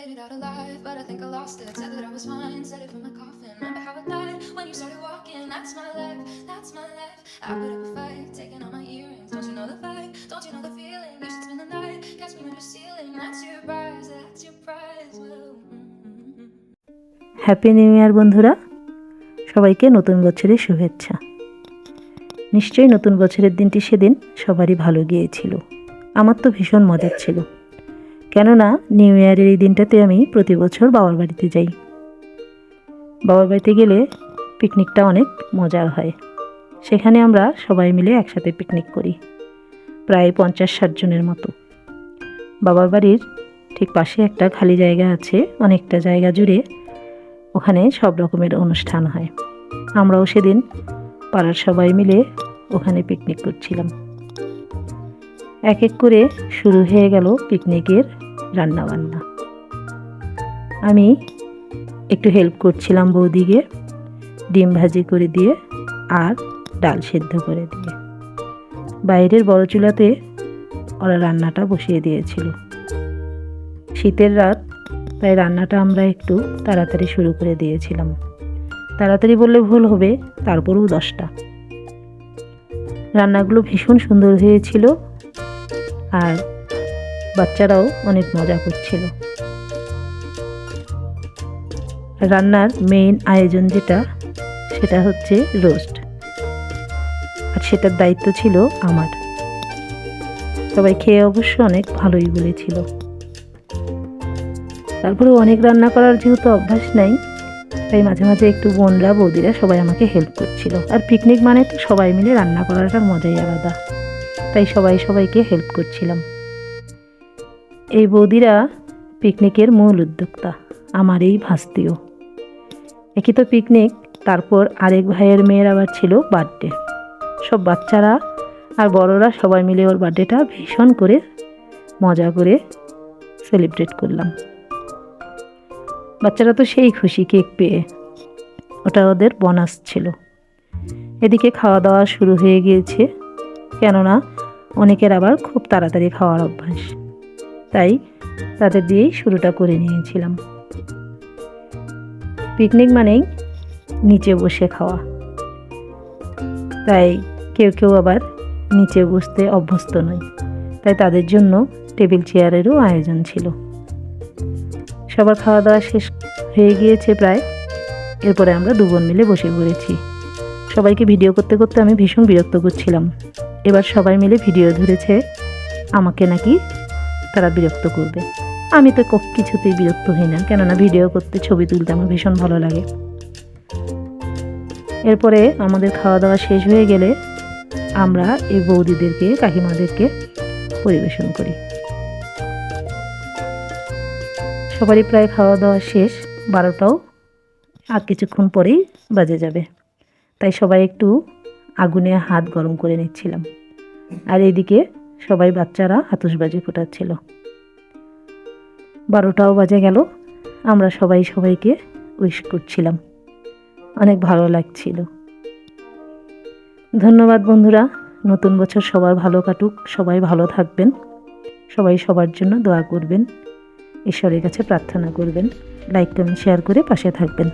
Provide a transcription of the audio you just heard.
made it out alive, but I think I lost it. Said that I was fine, said it from my coffin. Remember how I died when you started walking? That's my life, that's my life. I put up a fight, taking all my earrings. Don't you know the vibe? Don't you know the feeling? You should spend the night, catch me under ceiling. That's your prize, that's your prize. Well, mm-hmm. Happy new year বন্ধুরা সবাইকে নতুন বছরের শুভেচ্ছা নিশ্চয়ই নতুন বছরের দিনটি সেদিন সবারই ভালো গিয়েছিল আমার তো ভীষণ মজার ছিল কেননা নিউ ইয়ারের এই দিনটাতে আমি প্রতি বছর বাবার বাড়িতে যাই। বাবার বাড়িতে গেলে পিকনিকটা অনেক মজার হয়। সেখানে আমরা সবাই মিলে একসাথে পিকনিক করি, প্রায় পঞ্চাশ ষাট জনের মতো। বাবার বাড়ির ঠিক পাশে একটা খালি জায়গা আছে, অনেকটা জায়গা জুড়ে ওখানে সব রকমের অনুষ্ঠান হয়। আমরাও সেদিন পাড়ার সবাই মিলে ওখানে পিকনিক করছিলাম। এক এক করে শুরু হয়ে গেল পিকনিকের রান্নাবান্না। আমি একটু হেল্প করছিলাম বৌদিকে, ডিম ভাজি করে দিয়ে আর ডাল সেদ্ধ করে দিয়ে। বাইরের বড় চুলাতে ওরা রান্নাটা বসিয়ে দিয়েছিল। শীতের রাত, তাই রান্নাটা আমরা একটু তাড়াতাড়ি শুরু করে দিয়েছিলাম। তাড়াতাড়ি বললে ভুল হবে, তারপরেও দশটা। রান্নাগুলো ভীষণ সুন্দর হয়েছিল আর বাচ্চারাও অনেক মজা করছিল। রান্নার মেইন আয়োজন যেটা, সেটা হচ্ছে রোস্ট আর সেটার দায়িত্ব ছিল আমার। সবাই খেয়ে অবশ্য অনেক ভালোই বলেছিল। তারপরে অনেক রান্না করার যেহেতু অভ্যাস নাই, তাই মাঝে মাঝে একটু বোনরা বৌদিরা সবাই আমাকে হেল্প করছিল। আর পিকনিক মানে তো সবাই মিলে রান্না করাটার মজাই আলাদা। তাই সবাই সবাইকে হেল্প করছিলাম। এই বৌদিরা পিকনিকের মূল উদ্যোক্তা, আমার এই ভাস্তিও। একই তো পিকনিক তারপর আরেক ভাইয়ের মেয়ের আবার ছিল বার্থডে সব বাচ্চারা আর বড়রা সবাই মিলে ওর বার্থডেটা ভীষণ করে মজা করে সেলিব্রেট করলাম। বাচ্চারা তো সেই খুশি কেক পেয়ে। ওটা ওদের বোনাস ছিল। এদিকে খাওয়া দাওয়া শুরু হয়ে গিয়েছে। কেননা অনেকের আবার খুব তাড়াতাড়ি খাওয়ার অভ্যাস। তাই তাদের দিয়েই শুরুটা করে নিয়েছিলাম। পিকনিক মানেই নিচে বসে খাওয়া। তাই কেউ কেউ আবার নিচে বসতে অভ্যস্ত নয়। তাই তাদের জন্য টেবিল চেয়ারেরও আয়োজন ছিল। সবার খাওয়া দাওয়া শেষ হয়ে গিয়েছে প্রায়। এরপরে আমরা দু বোন মিলে বসে পড়েছি। সবাইকে ভিডিও করতে করতে আমি ভীষণ বিরক্ত করছিলাম। এবার সবাই মিলে ভিডিও ধরেছে। আমাকে নাকি তারা বিরক্ত করবে। আমি তো কিছুতেই বিরক্ত হই না, কেননা ভিডিও করতে ছবি তুলতে আমার ভীষণ ভালো লাগে। এরপরে আমাদের খাওয়া দাওয়া শেষ হয়ে গেলে আমরা এই বৌদিদেরকে, কাকিমাদেরকে পরিবেশন করি। সবারই প্রায় খাওয়া দাওয়া শেষ, বারোটাও আর কিছুক্ষণ পরেই বাজে যাবে। তাই সবাই একটু আগুনে হাত গরম করে নিচ্ছিলাম। আর এদিকে সবাই বাচ্চারা আতসবাজি ফোটাচ্ছিল। বারোটাও বাজে গেল, আমরা সবাই সবাইকে উইশ করছিলাম। অনেক ভালো লাগছিল। ধন্যবাদ বন্ধুরা, নতুন বছর সবার ভালো কাটুক, সবাই ভালো থাকবেন, সবাই সবার জন্য দোয়া করবেন, ঈশ্বরের কাছে প্রার্থনা করবেন লাইক কমেন্ট শেয়ার করে পাশে থাকবেন।